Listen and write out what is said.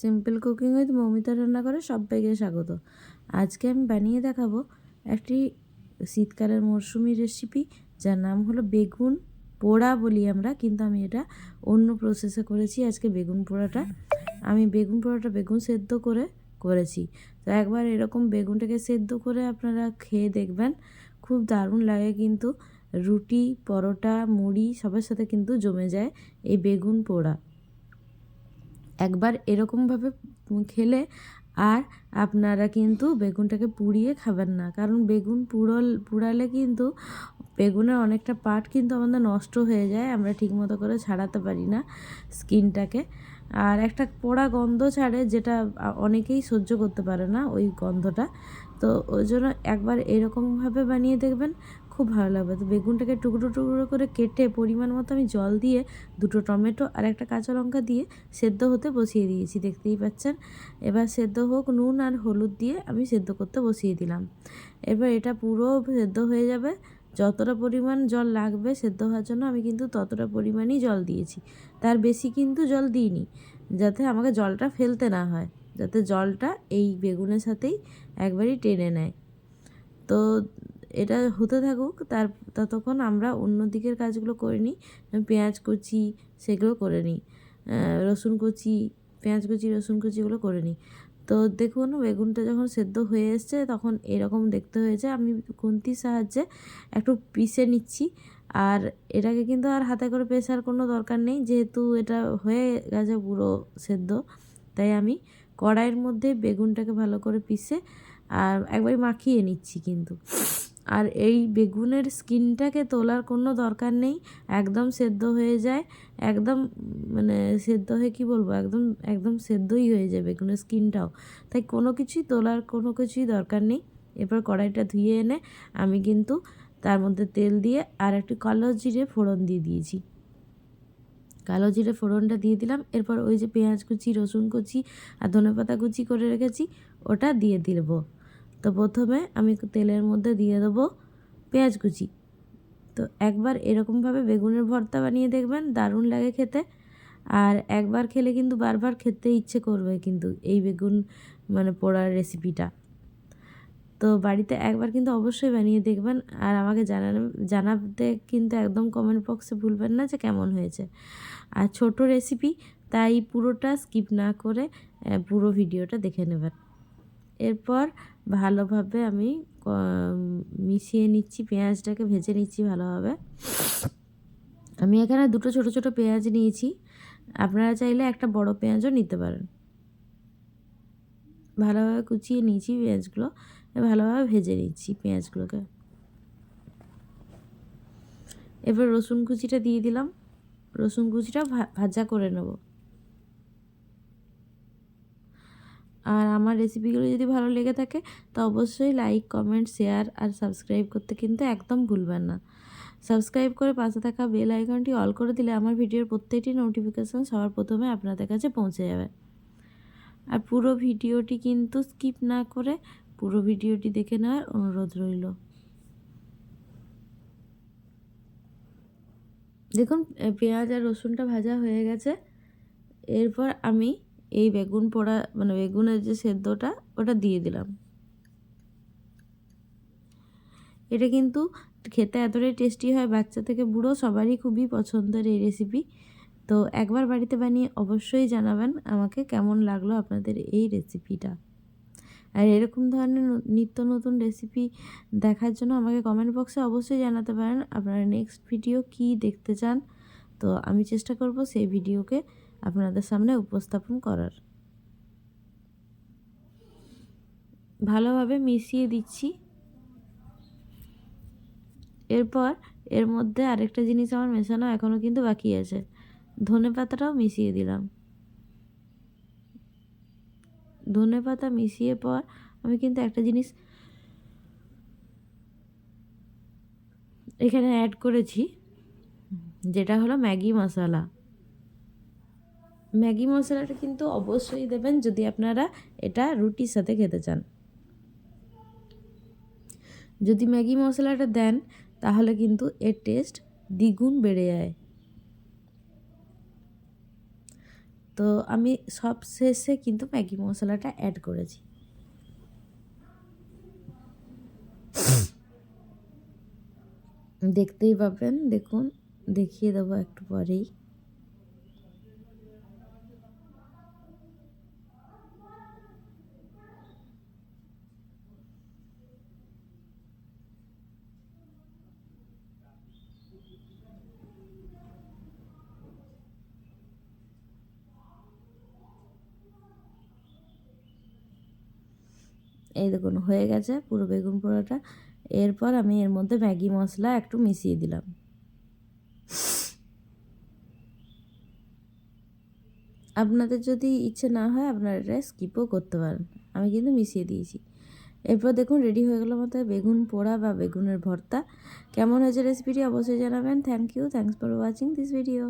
Simple cooking with Moumita রান্না করে সবাইকে স্বাগত। আজকে আমি বানিয়ে দেখাবো একটি শীতকালের মরশুমি রেসিপি যার নাম হলো বেগুন পোড়া বলি আমরা, কিন্তু আমি এটা অন্য প্রসেসে করেছি আজকে বেগুন পোড়াটা। আমি বেগুন পোড়াটা বেগুন সেদ্ধ করে করেছি। তো একবার এরকম বেগুনটাকে সেদ্ধ করে আপনারা খেয়ে দেখবেন, খুব দারুণ লাগে কিন্তু। রুটি, পরোটা, মুড়ি সবার সাথে কিন্তু জমে যায় এই বেগুন পোড়া। একবার এরকমভাবে খেলে আর আপনারা কিন্তু বেগুনটাকে পুড়িয়ে খাবেন না। কারণ বেগুন পুড়ল, পুড়ালে কিন্তু বেগুনের অনেকটা পার্ট কিন্তু আমাদের নষ্ট হয়ে যায়, আমরা ঠিকমতো করে ছাড়াতে পারি না স্কিনটাকে। আর একটা পোড়া গন্ধ ছাড়ে যেটা অনেকেই সহ্য করতে পারে না ওই গন্ধটা। তো ওই জন্য একবার এরকমভাবে বানিয়ে দেখবেন খুব ভালো লাগবে। তো বেগুনটাকে টুকরো টুকরো করে কেটে পরিমাণ মতো আমি জল দিয়ে দুটো টমেটো আর একটা কাঁচা লঙ্কা দিয়ে সেদ্ধ হতে বসিয়ে দিয়েছি, দেখতেই পাচ্ছেন? এবার সেদ্ধ হোক নুন আর হলুদ দিয়ে আমি সেদ্ধ করতে বসিয়ে দিলাম। এবার এটা পুরো সেদ্ধ হয়ে যাবে। যতটা পরিমাণ জল লাগবে সেদ্ধ হওয়ার জন্য আমি কিন্তু ততটা পরিমাণই জল দিয়েছি। তার বেশি কিন্তু জল দিইনি, যাতে আমাকে জলটা ফেলতে না হয়, যাতে জলটা এই বেগুনের সাথেই একবারই টেনে নেয়। তো এটা হতে থাকুক, তার ততক্ষণ আমরা অন্য দিকের কাজগুলো করে নিই, পেঁয়াজ কুচি সেগুলো করে নিই রসুন কুচি, পেঁয়াজ কুচি, রসুন কুচিগুলো করে নিই। তো দেখুন, বেগুনটা যখন সেদ্ধ হয়ে এসছে, তখন এরকম দেখতে হয়েছে, আমি খুন্তির সাহায্যে একটু পিষে নিচ্ছি। আর এটাকে কিন্তু আর হাতে করে পেশার কোনো দরকার নেই, যেহেতু এটা হয়ে গেছে পুরো সেদ্ধ, তাই আমি কড়াইয়ের মধ্যে বেগুনটাকে ভালো করে পিষে আর একবার মাখিয়ে নিচ্ছি কিন্তু। আর এই বেগুনের স্কিনটাকে তোলার কোনো দরকার নেই, একদম সেদ্ধ হয়ে যায়, একদম মানে সেদ্ধ হয়ে, কি বলব, একদম একদম সেদ্ধই হয়ে যায় বেগুনের স্কিনটাও। তাই কোনো কিছুই তোলার কোনো কিছুই দরকার নেই। এরপর কড়াইটা ধুয়ে এনে আমি কিন্তু তার মধ্যে তেল দিয়ে আর একটু কালো জিরে ফোড়ন দিয়ে দিয়েছি। কালো জিরে ফোড়নটা দিয়ে দিলাম, এরপর ওই যে পেঁয়াজ কুচি, রসুন কুচি আর ধনে পাতা কুচি করে রেখেছি, ওটা দিয়ে দিব। তো প্রথমে আমি তেলের মধ্যে দিয়ে দেবো পেঁয়াজ কুচি। তো একবার এরকমভাবে বেগুনের ভর্তা বানিয়ে দেখবেন, দারুণ লাগে খেতে। আর একবার খেলে কিন্তু বারবার খেতে ইচ্ছে করবে কিন্তু এই বেগুন মানে পোড়ার রেসিপিটা তো বাড়িতে একবার কিন্তু অবশ্যই বানিয়ে দেখবেন আর আমাকে জানানো, জানাতে কিন্তু একদম কমেন্ট বক্সে ভুলবেন না যে কেমন হয়েছে। আর ছোট রেসিপি তাই পুরোটা স্কিপ না করে পুরো ভিডিওটা দেখে নেবেন। এরপর ভালোভাবে আমি মিশিয়ে নিচ্ছি, পেঁয়াজটাকে ভেজে নিচ্ছি ভালোভাবে। আমি এখানে দুটো ছোট ছোট পেঁয়াজ নিয়েছি। আপনারা চাইলে একটা বড় পেঁয়াজও নিতে পারেন। ভালোভাবে কুচিয়ে নিয়েছি পেঁয়াজগুলো। ভালোভাবে ভেজে নিচ্ছি পেঁয়াজগুলোকে। এবার রসুন কুচিটা দিয়ে দিলাম। রসুন কুচিটা ভাজা করে নেব। আর আমার রেসিপিগুলো যদি ভালো লেগে থাকে, তো অবশ্যই লাইক কমেন্ট শেয়ার আর সাবস্ক্রাইব করতে কিন্তু একদম ভুলবেন না। সাবস্ক্রাইব করে পাশে থাকা বেল আইকনটি অল করে দিলে আমার ভিডিওর প্রত্যেকটি নোটিফিকেশান সবার প্রথমে আপনাদের কাছে পৌঁছে যাবে। আর পুরো ভিডিওটি কিন্তু স্কিপ না করে পুরো ভিডিওটি দেখে নেওয়ার অনুরোধ রইল। দেখুন পেঁয়াজ আর রসুনটা ভাজা হয়ে গেছে। এরপর আমি এই বেগুন পোড়া মানে বেগুনের যে সেদ্ধটা, ওটা দিয়ে দিলাম। এটা কিন্তু খেতে এতটাই টেস্টি হয়, বাচ্চা থেকে বুড়ো সবারই খুবই পছন্দের এই রেসিপি তো একবার বাড়িতে বানিয়ে অবশ্যই জানাবেন আমাকে কেমন লাগল আপনাদের এই রেসিপিটা আর এরকম ধরনের নিত্য নতুন রেসিপি দেখার জন্য আমাকে কমেন্ট বক্সে অবশ্যই জানাতে পারেন। আপনারা নেক্সট ভিডিও কি দেখতে চান, তো আমি চেষ্টা করব সেই ভিডিওকে আপনাদের সামনে উপস্থাপন করার। ভালোভাবে মিশিয়ে দিচ্ছি। এরপর এর মধ্যে আরেকটা জিনিস আমার মেশানো এখনও কিন্তু বাকি আছে। ধনে পাতাটাও মিশিয়ে দিলাম। ধনে পাতা মিশিয়ে পর আমি কিন্তু একটা জিনিস এখানে অ্যাড করেছি, যেটা হলো ম্যাগি মশলা। ম্যাগি মশলাটা কিন্তু অবশ্যই দেবেন যদি আপনারা এটা রুটির সাথে খেতে চান। যদি ম্যাগি মশলাটা দেন, তাহলে কিন্তু এর টেস্ট দ্বিগুণ বেড়ে যায়। তো আমি সব শেষে কিন্তু ম্যাগি মশলাটা অ্যাড করেছি। দেখতেই পাবেন, দেখুন, দেখিয়ে দেবো একটু পরেই। এই দেখুন, হয়ে গেছে পুরো বেগুন পোড়াটা। এরপর আমি এর মধ্যে ম্যাগি মশলা একটু মিশিয়ে দিলাম। আপনাদের যদি ইচ্ছে না হয়, আপনারা এটা স্কিপও করতে পারেন। আমি কিন্তু মিশিয়ে দিয়েছি। এরপর দেখুন, রেডি হয়ে গেল আমাদের বেগুন পোড়া বা বেগুনের ভর্তা। কেমন হয়েছে রেসিপিটি অবশ্যই জানাবেন। Thank you thanks for watching this video